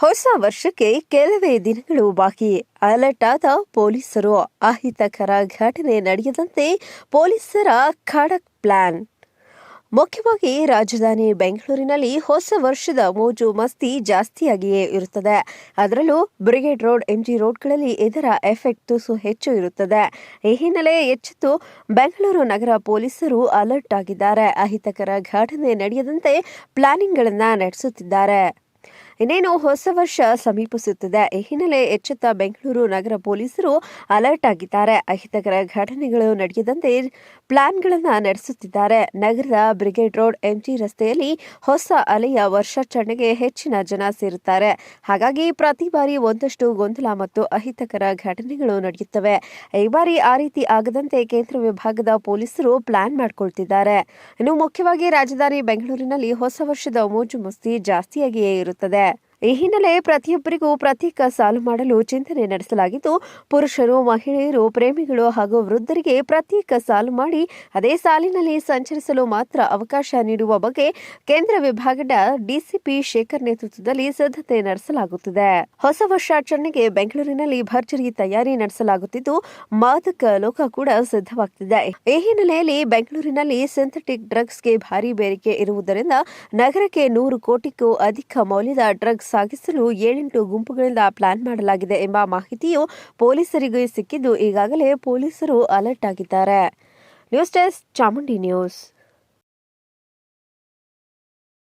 ಹೊಸ ವರ್ಷಕ್ಕೆ ಕೆಲವೇ ದಿನಗಳು ಬಾಕಿ. ಅಲರ್ಟ್ ಆದ ಪೊಲೀಸರು, ಅಹಿತಕರ ಘಟನೆ ನಡೆಯದಂತೆ ಪೊಲೀಸರ ಖಡಕ್ ಪ್ಲಾನ್. ಮುಖ್ಯವಾಗಿ ರಾಜಧಾನಿ ಬೆಂಗಳೂರಿನಲ್ಲಿ ಹೊಸ ವರ್ಷದ ಮೋಜು ಮಸ್ತಿ ಜಾಸ್ತಿಯಾಗಿಯೇ ಇರುತ್ತದೆ. ಅದರಲ್ಲೂ ಬ್ರಿಗೇಡ್ ರೋಡ್, ಎಂಜಿ ರೋಡ್ಗಳಲ್ಲಿ ಇದರ ಎಫೆಕ್ಟ್ ತುಸು ಹೆಚ್ಚು ಇರುತ್ತದೆ. ಈ ಹಿನ್ನೆಲೆ ಎಚ್ಚೆತ್ತು ಬೆಂಗಳೂರು ನಗರ ಪೊಲೀಸರು ಅಲರ್ಟ್ ಆಗಿದ್ದಾರೆ. ಅಹಿತಕರ ಘಟನೆ ನಡೆಯದಂತೆ ಪ್ಲಾನಿಂಗ್ಗಳನ್ನು ನಡೆಸುತ್ತಿದ್ದಾರೆ. ಇನ್ನೇನು ಹೊಸ ವರ್ಷ ಸಮೀಪಿಸುತ್ತಿದೆ. ಈ ಹಿನ್ನೆಲೆ ಎಚ್ಚೆತ್ತ ಬೆಂಗಳೂರು ನಗರ ಪೊಲೀಸರು ಅಲರ್ಟ್ ಆಗಿದ್ದಾರೆ. ಅಹಿತಕರ ಘಟನೆಗಳು ನಡೆಯದಂತೆ ಪ್ಲಾನ್ಗಳನ್ನು ನಡೆಸುತ್ತಿದ್ದಾರೆ. ನಗರದ ಬ್ರಿಗೇಡ್ ರೋಡ್ ಎಂಜಿ ರಸ್ತೆಯಲ್ಲಿ ಹೊಸ ಅಲೆಯ ವರ್ಷಾಚರಣೆಗೆ ಹೆಚ್ಚಿನ ಜನ ಸೇರುತ್ತಾರೆ. ಹಾಗಾಗಿ ಪ್ರತಿ ಬಾರಿ ಒಂದಷ್ಟು ಗೊಂದಲ ಮತ್ತು ಅಹಿತಕರ ಘಟನೆಗಳು ನಡೆಯುತ್ತವೆ. ಈ ಬಾರಿ ಆ ರೀತಿ ಆಗದಂತೆ ಕೇಂದ್ರ ವಿಭಾಗದ ಪೊಲೀಸರು ಪ್ಲಾನ್ ಮಾಡಿಕೊಳ್ತಿದ್ದಾರೆ. ಇನ್ನು ಮುಖ್ಯವಾಗಿ ರಾಜಧಾನಿ ಬೆಂಗಳೂರಿನಲ್ಲಿ ಹೊಸ ವರ್ಷದ ಮೋಜು ಮಸ್ತಿ ಜಾಸ್ತಿಯಾಗಿಯೇ ಇರುತ್ತದೆ. ಈ ಹಿನ್ನೆಲೆ ಪ್ರತಿಯೊಬ್ಬರಿಗೂ ಪ್ರತ್ಯೇಕ ಸಾಲು ಮಾಡಲು ಚಿಂತನೆ ನಡೆಸಲಾಗಿದ್ದು, ಪುರುಷರು, ಮಹಿಳೆಯರು, ಪ್ರೇಮಿಗಳು ಹಾಗೂ ವೃದ್ಧರಿಗೆ ಪ್ರತ್ಯೇಕ ಸಾಲು ಮಾಡಿ ಅದೇ ಸಾಲಿನಲ್ಲಿ ಸಂಚರಿಸಲು ಮಾತ್ರ ಅವಕಾಶ ನೀಡುವ ಬಗ್ಗೆ ಕೇಂದ್ರ ವಿಭಾಗದ ಡಿಸಿಪಿ ಶೇಖರ್ ನೇತೃತ್ವದಲ್ಲಿ ಸಿದ್ಧತೆ ನಡೆಸಲಾಗುತ್ತಿದೆ. ಹೊಸ ವರ್ಷಾಚರಣೆಗೆ ಬೆಂಗಳೂರಿನಲ್ಲಿ ಭರ್ಜರಿ ತಯಾರಿ ನಡೆಸಲಾಗುತ್ತಿದ್ದು, ಮಾದಕ ಲೋಕ ಕೂಡ ಸಿದ್ಧವಾಗುತ್ತಿದೆ ಈ ಹಿನ್ನೆಲೆಯಲ್ಲಿ ಬೆಂಗಳೂರಿನಲ್ಲಿ ಸಿಂಥೆಟಿಕ್ ಡ್ರಗ್ಸ್ಗೆ ಭಾರಿ ಬೇಡಿಕೆ ಇರುವುದರಿಂದ ನಗರಕ್ಕೆ ನೂರು ಕೋಟಿಗೂ ಅಧಿಕ ಮೌಲ್ಯದ ಡ್ರಗ್ಸ್ ಸಾಗಿಸಲು ಏಳೆಂಟು ಗುಂಪುಗಳಿಂದ ಪ್ಲಾನ್ ಮಾಡಲಾಗಿದೆ ಎಂಬ ಮಾಹಿತಿಯು ಪೊಲೀಸರಿಗೆ ಸಿಕ್ಕಿದ್ದು ಈಗಾಗಲೇ ಪೊಲೀಸರು ಅಲರ್ಟ್ ಆಗಿದ್ದಾರೆ. News desk Chamundi news.